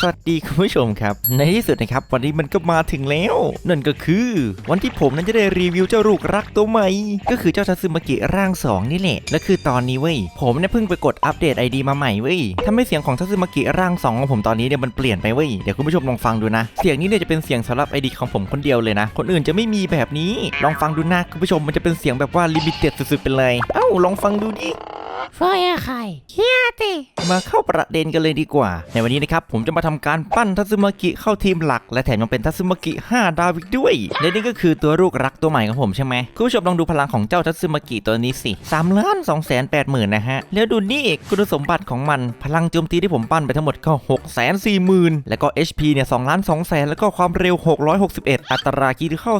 สวัสดีคุณผู้ชมครับ ในที่สุดนะครับ วันนี้มันก็มาถึงแล้ว นั่นก็คือ วันที่ผมนั้นจะได้รีวิวเจ้าลูกรักตัวใหม่ ก็คือเจ้าทัซึมากิร่าง 2 นี่แหละและคือตอนนี้เว้ยผมเนี่ยเพิ่งไปกดอัปเดต ID มาใหม่เว้ยทำให้เสียงของทัซึมากิร่าง 2 ของผมตอนนี้เนี่ยมันเปลี่ยนไปเว้ยเดี๋ยวคุณผู้ชมลองฟังดูนะ เสียงนี้เนี่ยจะเป็นเสียงสำหรับ ID ของผมคนเดียวเลยนะ คนอื่นจะไม่มีแบบนี้ลองฟังดูนะคุณผู้ชมมันจะเป็นเสียงแบบว่าลิมิเต็ดสุดๆไปเลยเอ้าลองฟังดูดิ ฟอยอะใครเฮียติมาเข้าประเด็นกันเลยดีกว่า ในวันนี้นะครับ ผมจะมาทำการปั้นทัซึมากิเข้าทีมหลัก และแถมยังเป็นทัซึมากิ 5 ดาวอีกด้วย และนี่ก็คือตัวลูกรักตัวใหม่ของผมใช่ไหมคุณผู้ชมลองดูพลังของเจ้าทัซึมากิตัวนี้สิ3ล้าน2แสน8หมื่นนะฮะ แล้วดูนี่คุณสมบัติของมัน พลังโจมตีที่ผมปั้นไปทั้งหมดก็6แสน4หมื่นแล้วก็ HP เนี่ย2ล้าน2แสนแล้วก็ความเร็ว 661 อัตราคีที่เข้า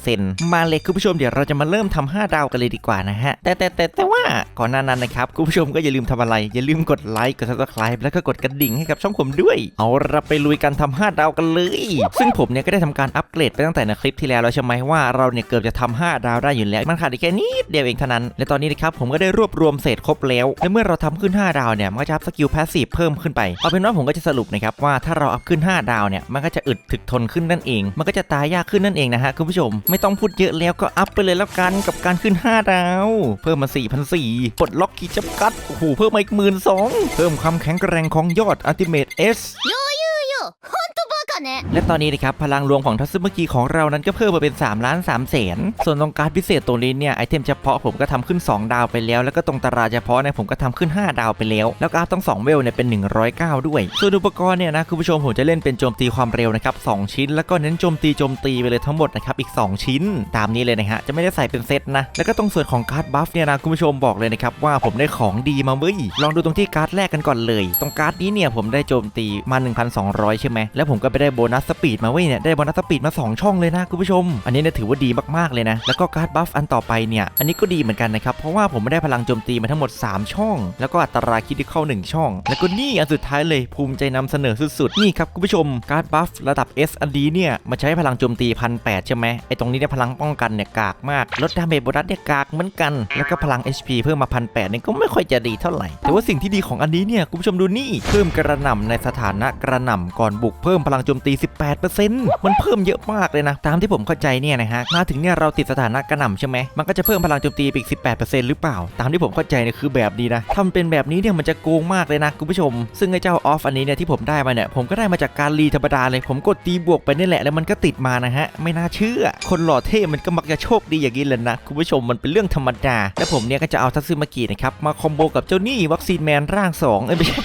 40%มาเลยคุณผู้ชมเดี๋ยวเราจะมาเริ่มทำ5ดาวกันเลยดีกว่านะฮะแต่แต่แต่แต่ว่าก่อนหน้านั้นนะครับคุณผู้ชมก็อย่าลืมทำอะไร อย่าลืมกดไลค์กด subscribe แล้วก็กดกระดิ่งให้กับช่องผมด้วย เอาเราไปลุยกันทำ5ดาวกันเลย ซึ่งผมเนี่ยก็ได้ทำการอัปเกรดไปตั้งแต่ในคลิปที่แล้วแล้วใช่ไหมว่าเราเนี่ยเกือบจะทำ5ดาวได้อยู่แล้ว มันขาดอีกแค่นิดเดียวเองเท่านั้น และตอนนี้นะครับผมก็ได้รวบรวมเศษครบแล้ว และเมื่อเราทำขึ้น 5 ดาวเนี่ยมันก็จะอัพสกิลพาสซีฟเพิ่มขึ้นไปเอาเป็นว่าผมก็จะสรุปนะครับว่าถ้าเราอัพขึ้น 5 ดาวเนี่ยมันก็จะอึดถึกทนขึ้นนั่นเอง มันก็จะตายยากขึ้นนั่นเองนะฮะคุณผู้ชมไม่ต้องพูดเยอะแล้วก็อัพไปเลยแล้วกันกับการขึ้น 5 ดาว เพิ่มมา4,400ปลดล็อกขีดจำกัดโอ้โหเพิ่มมาอีกหมื่นสองเพิ่มความแข็งแกร่งของยอดอัลติเมทเอส แนะและตอนนี้นะครับพลังรวมของทัศเมื่อกี้ของเรานั้นก็เพิ่มมาเป็น3ล้านสามแสนส่วนตรงการพิเศษตัวนี้เนี่ยไอเทมเฉพาะผมก็ทำขึ้น 2 ดาวไปแล้ว แล้วก็ตรงตาราเฉพาะเนี่ยผมก็ทำขึ้น 5 ดาวไปแล้ว แล้วก็ต้อทั้ง2เวลเนี่ยเป็น 109 ด้วย ส่วนอุปกรณ์เนี่ยนะคุณผู้ชมผมจะเล่นเป็นโจมตีความเร็วนะครับ2ชิ้น แล้วก็เน้นโจมตีโจมตีไปเลยทั้งหมดนะครับอีก 2 ชิ้น ตามนี้เลยนะฮะจะไม่ได้ใส่เป็นเซตนะแล้วก็ตรงส่วนของการ์ดบัฟเนี่ยนะคุณผู้ชมบอกเลยนะครับว่าผมได้ของดีมาเว้ยลองดูตรงที่การ์ดแรกกันก่อนเลย ตรงการ์ดนี้เนี่ยผมได้โจมตีมา 1200 ใช่ไหมแล้วผมก็ไปได้โบนัสสปีดมาเว้ยเนี่ยได้โบนัสสปีดมา 2 ช่องเลยนะคุณผู้ชม อันนี้เนี่ยถือว่าดีมากๆเลยนะ แล้วก็การ์ดบัฟอันต่อไปเนี่ย อันนี้ก็ดีเหมือนกันนะครับ เพราะว่าผมไม่ได้พลังโจมตีมาทั้งหมด 3 ช่อง แล้วก็อัตราคิดที่เข้า 1 ช่อง แล้วก็นี่อันสุดท้ายเลยภูมิใจนำเสนอสุดๆ นี่ครับคุณผู้ชมการ์ดบัฟระดับ S อันนี้เนี่ยมาใช้พลังโจมตีพันแใช่ไหมไอตรงนี้เนี่ยพลังป้องกันเนี่ยกากมากลดดาเมจโบนัสเนี่ยกากเหมือนกัน แล้วก็พลัง HP เพิ่มมาพันแเนี่ยก็ไม่ค่อยจะดีเท่าไหร่แต่ว่าสิ่งที่ดีของอันนี้เนี่ยคุณผู้ชมดูนี่เพิ่มกระหน่ำในสถานะกระหน่ำก่อนบุกเพิ่มพลังโจมตี 18%มันเพิ่มเยอะมากเลยนะ ตามที่ผมเข้าใจเนี่ยนะฮะ มาถึงเนี่ยเราติดสถานะกระหน่ำใช่ไหม มันก็จะเพิ่มพลังโจมตีไปอีก 18%หรือเปล่า ตามที่ผมเข้าใจเนี่ยคือแบบนี้นะทำเป็นแบบนี้เนี่ยมันจะโกงมากเลยนะคุณผู้ชม ซึ่งไอ้เจ้าออฟอันนี้เนี่ยที่ผมได้มาเนี่ย ผมก็ได้มาจากการรีธรรมดาเลย ผมกดตีบวกไปนี่แหละ แล้วมันก็ติดมานะฮะ ไม่น่าเชื่อ คนหล่อเท่มันก็มักจะโชคดีอย่างนี้แหละนะคุณผู้ชมมันเป็นเรื่องธรรมดา และผมเนี่ยก็จะเอาทัตซึมากินะครับมาคอมโบกับเจ้านี่วัคซีนแมนร่างสองเอ้ยไม่ใช่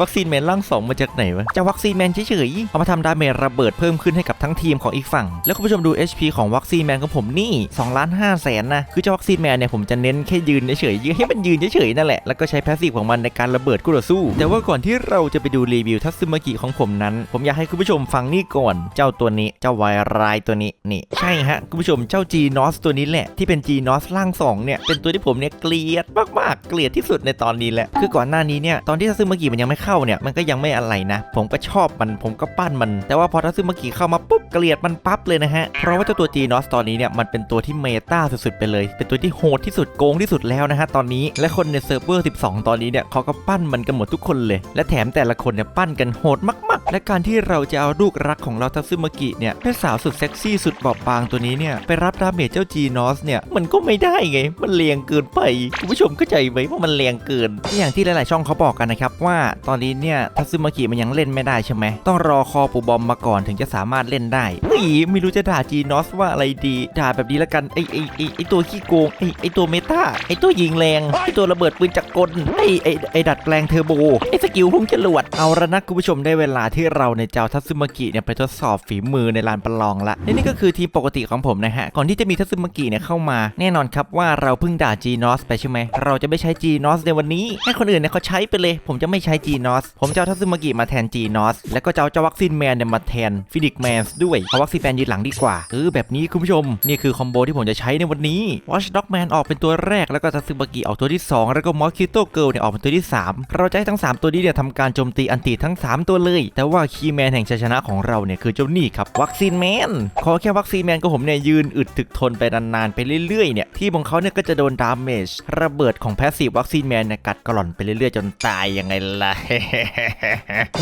วัคซีนแมนร่างสองมาจากไหนวะจะวัคซีนแมนเฉยๆเอามาทำดาเมจระเบิดเพิ่มขึ้นให้กับทั้งทีมของอีกฝั่ง แล้วคุณผู้ชมดู HP ของวัคซีนแมนของผมนี่2ล้าน5แสนนะคือเจ้าวัคซีนแมนเนี่ยผมจะเน้นแค่ยืนเฉยๆยืนให้มันยืนเฉยๆนั่นแหละแล้วก็ใช้แพสซีฟของมันในการระเบิดคู่ต่อสู้ แต่ว่าก่อนที่เราจะไปดูรีวิวทัตซึมกิของผมนั้น ผมอยากให้คุณผู้ชมฟังนี่ก่อน เจ้าตัวนี้เจ้าวายรายตัวนี้นี่ใช่ฮะคุณผู้ชมเจ้า G n o s ตัวนี้แหละที่เป็น G n o s ร่าง2เนี่ยเป็นตัวที่ผมเนี่ยเกลียดมากๆเกลียดที่สุดในตอนนี้แหละคือก่อนหน้านี้เนี่ยตอนที่ทัตซึมกิมันยังไม่เข้าเนี่ยมันก็ยังไม่อะไรนะ ผมก็ชอบมันผมก็ปั้นมัน แต่ว่าพอทัซึมากิเข้ามาปุ๊บเกลียดมันปั๊บเลยนะฮะ เพราะว่าเจ้าตัว G n o s ตอนนี้เนี่ยมันเป็นตัวที่เมตาสุดๆไปเลย เป็นตัวที่โหดที่สุดโกงที่สุดแล้วนะฮะตอนนี้และคนในเซิร์ฟเวอร์ 12 ตอนนี้เนี่ยเขาก็ปั้นมันกันหมดทุกคนเลย และแถมแต่ละคนเนี่ยปั้นกันโหดมากๆ และการที่เราจะเอาลูกรักของเราทัซึมากิเนี่ยแม่สาวสุดเซ็กซี่สุดบอบบางตัวนี้เนี่ยไปรับดาเมจเจ้า G n o s เนี่ยมันก็ไม่ได้ไง มันเลียงเกินไปคุณผู้ชมเข้าใจไหมว่ามันเลียงเกินอย่างที่หลายๆช่องเขาบอกกันนะครับว่าตอนอนนี้เนี่ยทัซึมากิมันยังเล่นไม่ได้ใช่ไหมต้องรอคอปูบอมมาก่อนถึงจะสามารถเล่นได้เฮ้ยไม่รู้จะด่า G n o s ว่าอะไรดี ด่าแบบนี้ละกันไอไอไอไอตัวขี้โกงไอไอตัวเมตาไอตัวยิงแรงไอตัวระเบิดปืนจักรกลไอไอไอดัดแปลงเทอร์โบไอสกิลพุ่งจรวดเอาละนะคุณผู้ชมได้เวลาที่เราในเจ้าทัซึมากิเนี่ยไปทดสอบฝีมือในลานประลองละและนี่ก็คือทีมปกติของผมนะฮะก่อนที่จะมีทัซึมากิเนี่ยเข้ามา แน่นอนครับว่าเราเพิ่งด่า G n o s ไปใช่ไหมเราจะไม่ใช้ G n o s ในวันนี้ให้คนอื่นเนี่ยเขาใช้ไปเลย ผมจะไม่ใช้ G n o s ผมจะเอาทัตซึมากิมาแทน G n o s แล้วก็จะเอาเจ้าวัคซีนแมนเนี่ยมาแทนฟินิกแมนด้วยเอาวัคซีนแมนยืนหลังดีกว่าเออแบบนี้คุณผู้ชม นี่คือคอมโบที่ผมจะใช้ในวันนี้ Watch Dog Man ออกเป็นตัวแรกแล้วก็ทัตซึมากิออกตัวที่ 2 แล้วก็มอสคิโตเกิลเนี่ยออกเป็นตัวที่ 3 เราจะให้ทั้ง 3 ตัวนี้เนี่ยทำการโจมตีอันติทั้ง 3 ตัวเลย แต่ว่าคีแมนแห่งชัยชนะของเราเนี่ยคือเจ้านี่ครับวัคซีนแมนขอแค่วัคซีนแมนก็ผมเนี่ยยืนอึดถึกทนไปนานๆไปเรื่อยๆเนี่ยที่ของเขาเนี่ยก็จะโดนดาเมจระเบิดของแพสซีฟวัคซีนแมนเนี่ยกัดกร่อนไปเรื่อยๆจนตายยังไงล่ะ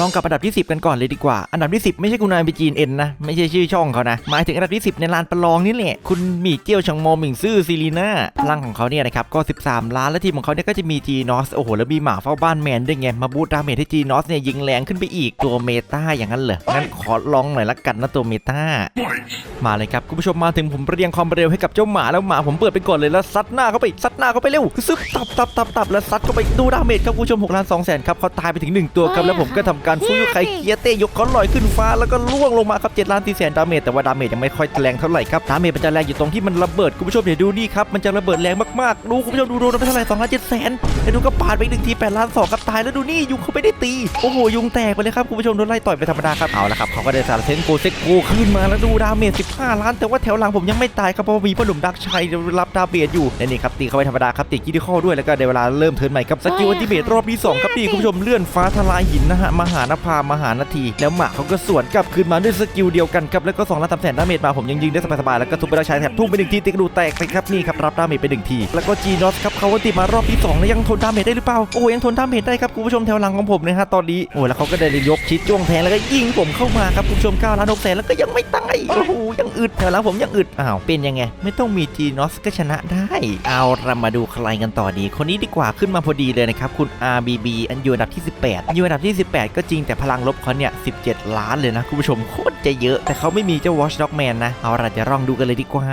ลองกับอันดับที่ 10 กันก่อนเลยดีกว่า อันดับที่ 10 ไม่ใช่คุณนายไปจีนเอ็นนะ ไม่ใช่ชื่อช่องเขานะ หมายถึงอันดับที่ 10 ในลานประลองนี่แหละ คุณหมี่เจี้ยวชังโมหมิงซื่อซีรีน่าพลังของเขาเนี่ยนะครับ ก็ 13 ล้าน และทีมของเขาเนี่ยก็จะมีจีนอส โอ้โห แล้วมีหมาเฝ้าบ้านแมนด้วยไง มาบูตดาเมจให้จีนอสเนี่ยยิงแรงขึ้นไปอีก ตัวเมตาอย่างนั้นเหรอ งั้นขอลองหน่อยละกันนะตัวเมตามาเลยครับคุณผู้ชมมาถึงผมเรียงความเร็วให้กับเจ้าหมาแล้วหมาผมเปิดไปก่อนเลยแล้วซัดหน้าเข้าไปซัดหน้าเข้าไปเร็วซึบตับตับตับตับแล้วซัดเข้าไปดูดาเมจครับคุณผู้ชม6ล้าน2แสนครับเขาตายไปถึง 1 ตัวครับ แล้วผมก็ทำการฟูยุไคเกียเตยกเขาลอยขึ้นฟ้าแล้วก็ล่วงลงมาครับ7ล้าน4แสนดาเมจแต่ว่าดาเมจยังไม่ค่อยแรงเท่าไหร่ครับดาเมจมันจะแรงอยู่ตรงที่มันระเบิดคุณผู้ชมเดี๋ยวดูนี่ครับมันจะระเบิดแรงมากๆดูคุณผู้ชมดูโดนไปเท่าไหร่2ล้าน7แสนแล้วดูก็ปาดไปอีกหนึ่งที8ล้าน2ครับตายแล้วดูนี่ยุงเขาไม่ได้ตีโอ้โหยุงแตกไปเลยครับคุณผู้ชมโดนไล่ต่อยไปธรรมดาครับเอาละครับเขาก็ได้สารเซนโกเซกโกขึ้นมาแล้วดูดาเมจ15 ล้าน แต่ว่าแถวหลังผมยังไม่ตายครับเพราะว่ามีพ่อหนุ่มดักชัยรับดาเมจอยู่และนี่ครับตีเข้าไปธรรมดาครับตีคิดข้อด้วยแล้วก็ในเวลาเริ่มเทิร์นใหม่ครับสกิลอันติเมตรอบที่สองครับนี่คุณผู้ชมเลื่อนฟ้าทลายหินนะฮะมหานภามหานาที แล้วหมาเขาก็สวนกลับคืนมาด้วยสกิลเดียวกันครับแล้วก็2ล้านสามแสนดาเมจมาผมยังยิงได้สบายๆแล้วก็ทุบไปได้ใช้แถบทุ่มไปหนึ่งทีตีกดูแตกไปครับนี่ครับรับดาเมจไปหนึ่งที แล้วก็จีนอสครับเขาก็ตีมารอบที่สองแล้วยังทนดาเมจได้หรือเปล่าโอ้ยังทนดาเมจได้ครับคุณผู้ชมแถวหลังของผมนะฮะตอนนี้โอ้แล้วเขาก็ได้ยกชิดจ้วงแทงแล้วก็ยิงผมเข้ามาครับคุณผู้ชม9ล้าน6แสนแล้วก็ยังไม่ตายโอ้โหยังอึดแถวหลังผมยังอึดอ้าวเป็นยังไง ไม่ต้องมีจีนอสก็ชนะได้ เอาเรามาดูใครกันต่อดี คนนี้ดีกว่าขึ้นมาพอดีเลยนะครับคุณ RBB อันอยู่อันดับที่18 อยู่อันดับที่ 18 ก็จริงแต่พลังลบเขาเนี่ย 17 ล้านเลยนะคุณผู้ชมโคตรจะเยอะ แต่เขาไม่มีเจ้า Watchdog Man นะ เอาเราจะลองดูกันเลยดีกว่า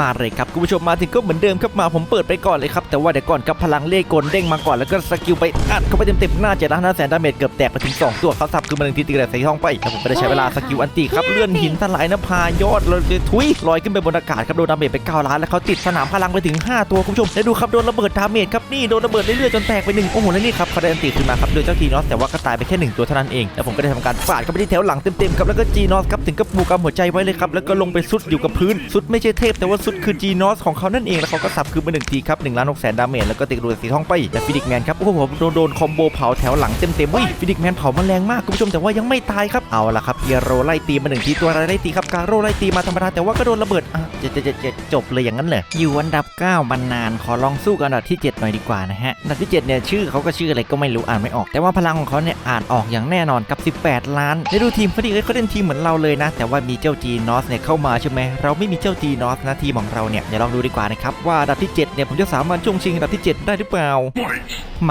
มาเลยครับคุณผู้ชมมาถึงก็เหมือนเดิมครับมาผมเปิดไปก่อนเลยครับ แต่ว่าเดี๋ยวก่อนครับพลังเลขกลเด้งมาก่อนแล้วก็สกิลไปอัดเข้าไปเต็มๆหน้าเจ็ดล้านห้าแสนดาเมจเกือบแตกไปถึง 2 ตัวเขาสับคือมันหนึ่งทีตีกระใส่ท้องไปแล้วผมก็ได้ใช้เวลาสกิลอันตีครับเลื่อนหินทลายน้ำพายอดเลยทุยลอยขึ้นไปบนอากาศครับโดนดาเมจไป9ล้านแล้วเขาติดสนามพลังไปถึง 5 ตัวคุณผู้ชมแล้วดูครับโดนระเบิดดาเมจครับนี่โดนระเบิดเรื่อยๆจนแตกไปหนึ่งโอ้โหแล้วนี่ครับเขาได้อันตีขึ้นมาครับโดยเจ้าทีนอสแต่ว่าก็ตายไปแค่หนึ่งตัวเท่านั้นเองแล้วผมก็ได้ทำการฟาดเข้าไปที่แถวหลังเต็มๆครับแล้วก็จีนอสครับถึงกับปูกำหัวใจไว้เลยครับแล้วก็ลงไปซุดอยู่กับพื้นซุดไม่ใช่เทพแต่ว่าซุดคือจีนอสของเขานั่นเองแล้วเขาก็สับคืนมาหนึ่งทีครับหนึ่งล้านหกแสนดาเมจแล้วก็ติดรูดสีทองไปแต่ฟินิกแมนครับโอ้โหโดนโดนคอมโบเผาแถวหลังเต็มๆวิฟินิกแมนเผามันแรงมากคุณผู้ชมแต่ว่ายังไม่ตายครับเอาละครับเปียโรไล่ตีมาหนึ่งทีตัวอะไรไล่ตีครับการโรไล่ตีมาธรรมดาแต่ว่าก็โดนระเบิดอะจะจะจะจะจบเลยอย่างนั้นเลยอยู่อันดับ9บรรนานขอลองสู้กับอันดับที่ 7 หน่อยดีกว่านะฮะอันดับที่7เนี่ยชื่อเขาก็ชื่ออะไรก็ไม่รู้อ่านไม่ออก แต่ว่าพลังของเขาเนี่ยอ่านออกอย่างแน่นอนกับ 18 ล้านได้ดูทีมเขาดิเอ้ยเขาเล่นทีมเหมือนเราเลยนะ แต่ว่ามีเจ้าจีนอสเนี่ยเข้ามาใช่ไหมเราไม่มีเจ้าจีนอสนะทีมของเราเนี่ยเดี๋ยวลองดูดีกว่านะครับว่าอันดับที่7เนี่ยผมจะสามารถช่วงชิงอันดับที่ 7 ได้หรือเปล่า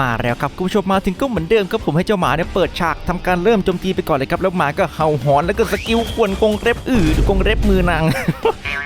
มาแล้วครับคุณผู้ชมมาถึงก็เหมือนเดิมครับผมให้เจ้าหมาเนี่ยเปิดฉากทำการเริ่มโจมตีไปก่อนเลยครับแล้วหมาก็เห่าหอนแล้วก็สกิลขวนกรงเล็บอื่หรือกรงเล็บมือนาง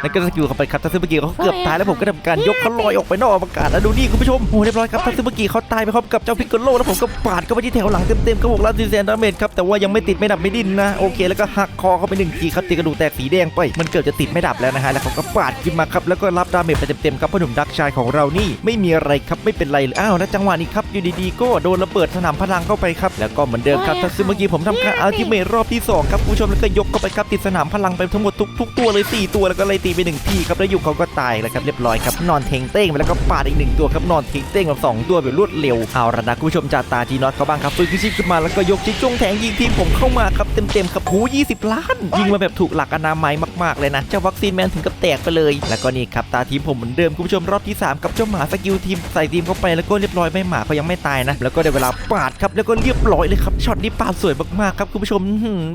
แล้วก็สกิลเข้าไปครับทัศน์เมื่อกี้เขาเกือบตายแล้วผมก็ทำการยกเขาลอยออกไปนอกอากาศแล้วดูนี่คุณผู้ชมโอ้เรียบร้อยครับทัศน์เมื่อกี้เขาตายไปพร้อมกับเจ้าพิกโกโลแล้วผมก็ปาดเข้าไปที่แถวหลังเต็มๆก็บอกล้านซีแซนดาเมจครับแต่ว่ายังไม่ติดไม่ดับไม่ดิ้นนะโอเคแล้วก็หักคอเข้าไปหนึ่งทีครับตีกระดูกแตกสีแดงไปมันเกือบจะติดไม่ดับแล้วนะฮะแล้วเขาก็ปาดขึ้นมาครับแล้วก็รับดาเมจไปเต็มๆครับพ่อหนุ่มดักชายของเรานี่ไม่มีอะไรครับไม่เป็นไรเลยอ้าวแล้วจังหวะนี้ครับอยู่ดีๆก็โดนระเบิดสนามพลังเข้าไปครับแล้วก็เหมือนเดิมครับทัศน์เมื่อกี้ผมทำการอัลติเมทรอบที่สองครับคุณผู้ชมแล้วก็ยกเข้าไปครับติดสนามพลังไปทั้งหมดทุกทุกตัวเลยสี่ตัวแล้วก็เลยตีไปหนึ่งทีครับแล้วอยู่เขาก็ตายแล้วครับเรียบร้อยครับนอนเทงเต้งไปแล้วก็ปาดอีกหนึ่งตัวครับนอนเทงเต้งกับสองตัวแบบรวดเร็วเอาละนะคุณผู้ชมจัดตาจีนอตเขาบ้างครับฟื้นขึ้นชีพขึ้นมาแล้วก็ยกชิงจ้วงแทงยิงทีมผมเข้ามาครับเต็มๆครับหู20 ล้าน ยิงมาแบบถูกหลักอนามัยมากๆเลยนะเจ้าวัคซีนแมนถึงกับแตกไปเลย แล้วก็นี่ครับตาทีมผมเหมือนเดิมคุณผู้ชมรอบที่สามกับเจ้าหมาสกิลทีมใส่ทีมเข้าไปแล้วก็เรียบร้อยไม่หมาเขายังไม่ตายนะแล้วก็ได้เวลาปาดครับแล้วก็เรียบร้อยเลยครับช็อตนี้ปาดสวยมากๆครับคุณผู้ชม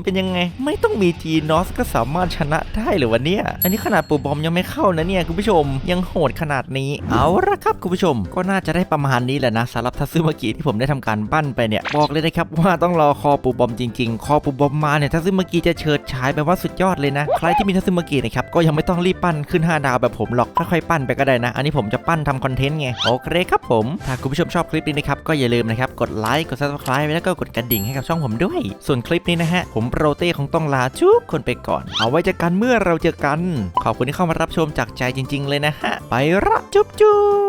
เป็นยังไง ไม่ต้องมีจีนอสก็สามารถชนะได้หรือวันเนี้ยอันนี้ขนาดปูบอมยังไม่เข้านะเนี่ยคุณผู้ชมยังโหดขนาดนี้เอาละครับคุณผู้ชม ก็น่าจะได้ประมาณนี้แหละนะสำหรับทัศมากิที่ผมได้ทำการปั้นไปเนี่ยบอกเลยนะครับว่าต้องรอคอปูบอมจริงๆ คอปูบอมมาเนี่ยทัศมากิจะเฉิดฉายแบบว่าสุดยอดเลยนะ ใครที่มีทัศมากินะครับก็ยังไม่ต้องรีบปั้นขึ้น 5 ดาวแบบผมหรอกค่อยๆปั้นไปก็ได้นะ อันนี้ผมจะปั้นทำคอนเทนต์ไงโอเคครับผม ถ้าคุณผู้ชมชอบคลิปนี้นะครับก็อย่าลืมนะครับกดไลค์กด subscribe แล้วก็กดกระดิ่งให้กับช่องผมด้วย ส่วนคลิปนี้นะฮะผมโปรเต้คงต้องลาทุกคนไปก่อน เอาไว้เจอกันเมื่อเราเจอกัน ขอบคุณที่เข้ามารับชมจากใจจริง ๆ เลยนะฮะไปละจุ๊บจุ๊บ